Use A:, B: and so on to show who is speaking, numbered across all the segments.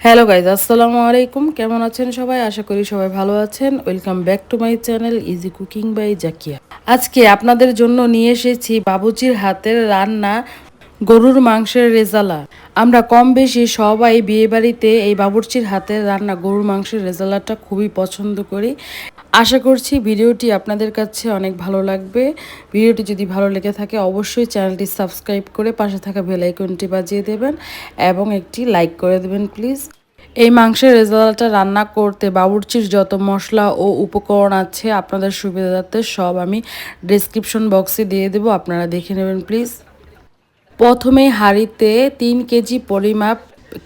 A: Hello guys আসসালামু আলাইকুম। কেমন আছেন সবাই? আশা করি সবাই ভালো আছেন। Welcome back to my channel easy cooking by Zakia আজকে আপনাদের জন্য নিয়ে এসেছি বাবুচির হাতের রান্না গরুর মাংসের রেজালা। আমরা কম বেশি সবাই বিয়েবাড়িতে এই বাবুর্চির হাতের রান্না গরুর মাংসের রেজালাটা খুবই পছন্দ করি। আশা করছি ভিডিওটি আপনাদের কাছে অনেক ভালো লাগবে। ভিডিওটি যদি ভালো লেগে থাকে, অবশ্যই চ্যানেলটি সাবস্ক্রাইব করে পাশে থাকা বেল আইকনটি বাজিয়ে দেবেন এবং একটি লাইক করে দেবেন, প্লিজ। এই মাংসের রেজাল্টটা রান্না করতে বাবুর্চির যত মশলা ও উপকরণ আছে, আপনাদের সুবিধার্থে সব আমি ডিসক্রিপশন বক্সে দিয়ে দেবো, আপনারা দেখে নেবেন, প্লিজ। প্রথমে হাঁড়িতে তিন কেজি পরিমাপ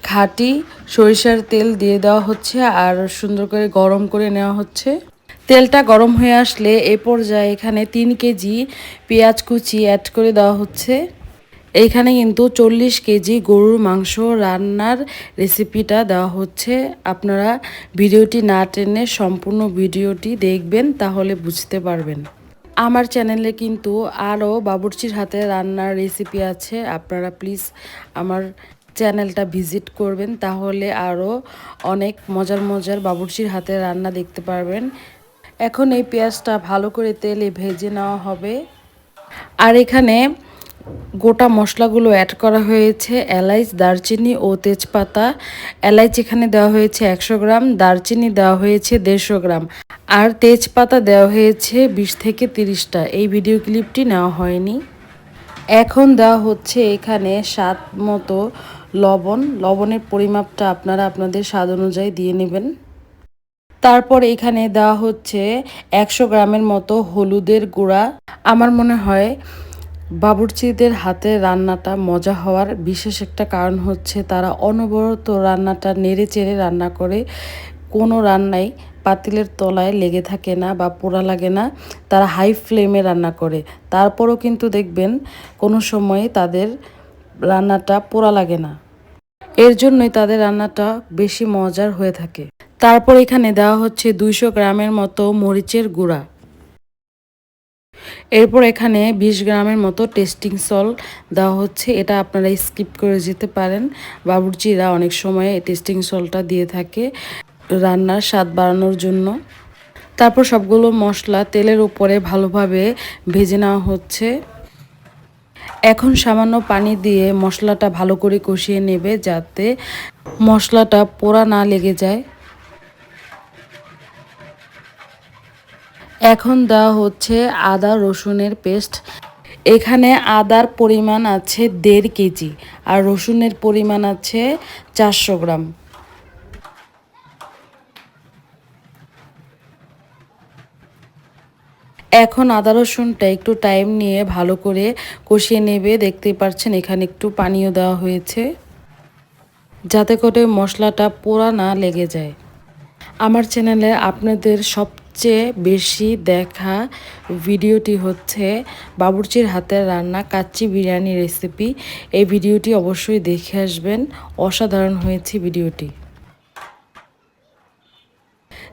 A: খাঁটি সরিষার তেল দিয়ে দেওয়া হচ্ছে আর সুন্দর করে গরম করে নেওয়া হচ্ছে। তেলটা গরম হয়ে আসলে এ পর্যায়ে এখানে তিন কেজি পেঁয়াজ কুচি অ্যাড করে দেওয়া হচ্ছে। এইখানে কিন্তু চল্লিশ কেজি গরুর মাংস রান্নার রেসিপিটা দেওয়া হচ্ছে। আপনারা ভিডিওটি না টেনে সম্পূর্ণ ভিডিওটি দেখবেন, তাহলে বুঝতে পারবেন। আমার চ্যানেলে কিন্তু আরও বাবুর্চির হাতে রান্নার রেসিপি আছে। আপনারা প্লিজ আমার চ্যানেলটা ভিজিট করবেন, তাহলে আরও অনেক মজার মজার বাবুর্চির হাতে রান্না দেখতে পারবেন। এখন এই পেঁয়াজটা ভালো করে তেলে ভেজে নেওয়া হবে। আর এখানে গোটা মশলাগুলো অ্যাড করা হয়েছে, এলাইচ, দারচিনি ও তেজপাতা। এলাইচ এখানে দেওয়া হয়েছে একশো গ্রাম, দারচিনি দেওয়া হয়েছে দেড়শো গ্রাম। আর তেজপাতা দেওয়া হয়েছে বিশ থেকে তিরিশটা। এই ভিডিও ক্লিপটি নেওয়া হয়নি। এখন দেওয়া হচ্ছে এখানে স্বাদ মতো লবণ। লবণের পরিমাপটা আপনারা আপনাদের স্বাদ অনুযায়ী দিয়ে নেবেন। তারপর এখানে দেওয়া হচ্ছে একশো গ্রামের মতো হলুদের গুঁড়া। আমার মনে হয় বাবুর্চিদের হাতে রান্নাটা মজা হওয়ার বিশেষ একটা কারণ হচ্ছে তারা অনবরত রান্নাটা নেড়ে চেড়ে রান্না করে। কোনো রান্নাই পাতিলের তলায় লেগে থাকে না বা পোড়া লাগে না, তারা হাই ফ্লেমে রান্না করে। তারপরও কিন্তু দেখবেন কোনো সময় তাদের রান্নাটা পোড়া লাগে না। এর জন্যই তাদের রান্নাটা বেশি মজার হয়ে থাকে। তারপর এখানে দেওয়া হচ্ছে দুইশো গ্রামের মতো মরিচের গুঁড়া। এরপর এখানে বিশ গ্রামের মতো টেস্টিং সল দেওয়া হচ্ছে। এটা আপনারা স্কিপ করে যেতে পারেন। বাবুর্চিরা অনেক সময় টেস্টিং সলটা দিয়ে থাকে রান্নার স্বাদ বাড়ানোর জন্য। তারপর সবগুলো মশলা তেলের উপরে ভালোভাবে ভেজে নেওয়া হচ্ছে। এখন সামান্য পানি দিয়ে মশলাটা ভালো করে কষিয়ে নেবে যাতে মশলাটা পোড়া না লেগে যায়। এখন দেওয়া হচ্ছে আদা রসুনের পেস্ট। এখানে আদার পরিমাণ আছে দেড় কেজি আর রসুনের পরিমাণ আছে চারশো গ্রাম। এখন আদা রসুনটা একটু টাইম নিয়ে ভালো করে কষিয়ে নেবে। দেখতে পাচ্ছেন এখানে একটু পানিও দেওয়া হয়েছে। যাতে করে মশলাটা পোড়া না লেগে যায়। আমার চ্যানেলে আপনাদের সবচেয়ে বেশি দেখা ভিডিওটি হচ্ছে বাবুর্চির হাতের রান্না কাচ্চি বিরিয়ানি রেসিপি। এই ভিডিওটি অবশ্যই দেখে আসবেন। অসাধারণ হয়েছে ভিডিওটি।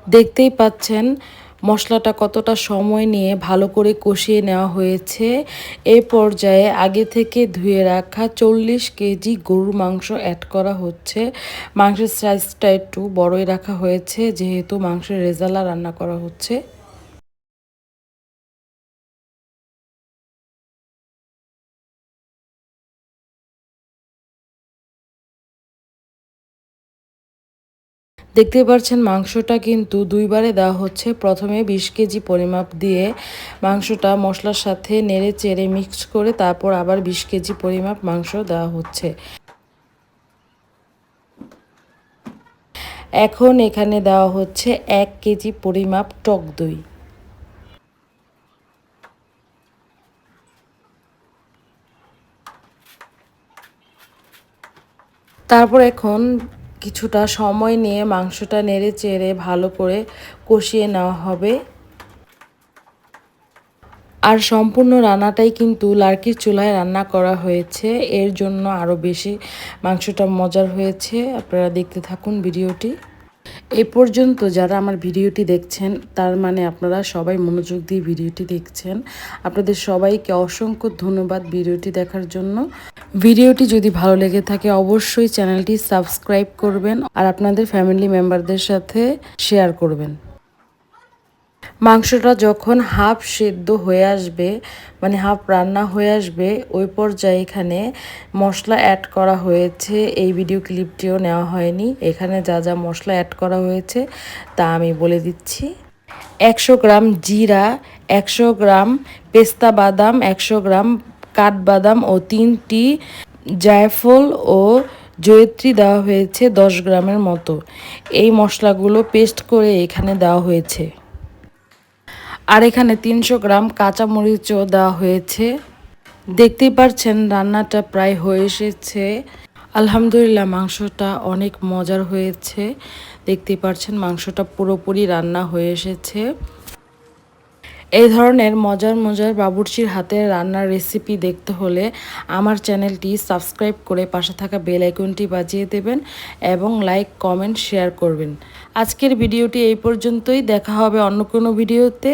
A: দেখতেই পাচ্ছেন মশলাটা কতটা সময় নিয়ে ভালো করে কষিয়ে নেওয়া হয়েছে, এ পর্যায়ে আগে থেকে ধুয়ে রাখা চল্লিশ কেজি গরুর মাংস অ্যাড করা হচ্ছে। মাংসের সাইজটা একটু বড়ই রাখা হয়েছে, যেহেতু মাংসের রেজালা রান্না করা হচ্ছে। দেখতে পাচ্ছেন মাংসটা কিন্তু দুইবারে দেওয়া হচ্ছে। প্রথমে বিশ কেজি পরিমাপ দিয়ে মাংসটা মশলার সাথে নেড়ে চেড়ে মিক্স করে তারপর আবার বিশ কেজি পরিমাপ মাংস দেওয়া হচ্ছে। এখন এখানে দেওয়া হচ্ছে এক কেজি পরিমাপ টক দই। তারপর এখন কিছুটা সময় নিয়ে মাংসটা নেড়ে চেড়ে ভালো করে কষিয়ে নেওয়া হবে। আর সম্পূর্ণ রান্নাটাই কিন্তু লার্কির চুলায় রান্না করা হয়েছে। এর জন্য আরও বেশি মাংসটা মজার হয়েছে। আপনারা দেখতে থাকুন ভিডিওটি। এই পর্যন্ত যারা আমার ভিডিওটি দেখছেন, তার মানে আপনারা সবাই মনোযোগ দিয়ে ভিডিওটি দেখছেন। আপনাদের সবাইকে অসংখ্য ধন্যবাদ ভিডিওটি দেখার জন্য। ভিডিওটি যদি ভালো লেগে থাকে, অবশ্যই চ্যানেলটি সাবস্ক্রাইব করবেন আর আপনাদের ফ্যামিলি মেম্বারদের সাথে শেয়ার করবেন। মাংসটা যখন হাফ সেদ্ধ হয়ে আসবে মানে হাফ রান্না হয়ে আসবে, ওই পর্যায়ে এখানে মশলা অ্যাড করা হয়েছে। এই ভিডিও ক্লিপটিও নেওয়া হয়নি। এখানে যা যা মশলা অ্যাড করা হয়েছে তা আমি বলে দিচ্ছি। একশো গ্রাম জিরা, একশো গ্রাম পেস্তা বাদাম, একশো গ্রাম কাঠবাদাম ও তিনটি জায়ফল ও জয়ত্রী দেওয়া হয়েছে দশ গ্রামের মতো। এই মশলাগুলো পেস্ট করে এখানে দেওয়া হয়েছে। আর এখানে তিনশো গ্রাম কাঁচা মরিচও দেওয়া হয়েছে। দেখতেই পাচ্ছেন রান্নাটা প্রায় হয়ে এসেছে। আলহামদুলিল্লাহ, মাংসটা অনেক মজার হয়েছে। দেখতেই পাচ্ছেন মাংসটা পুরোপুরি রান্না হয়ে এসেছে। এই ধরনের মজার মজার বাবুর্চির হাতের রান্নার রেসিপি দেখতে হলে আমার চ্যানেলটি সাবস্ক্রাইব করে পাশে থাকা বেল আইকনটি বাজিয়ে দেবেন এবং লাইক কমেন্ট শেয়ার করবেন। আজকের ভিডিওটি এই পর্যন্তই। দেখা হবে অন্য কোনো ভিডিওতে।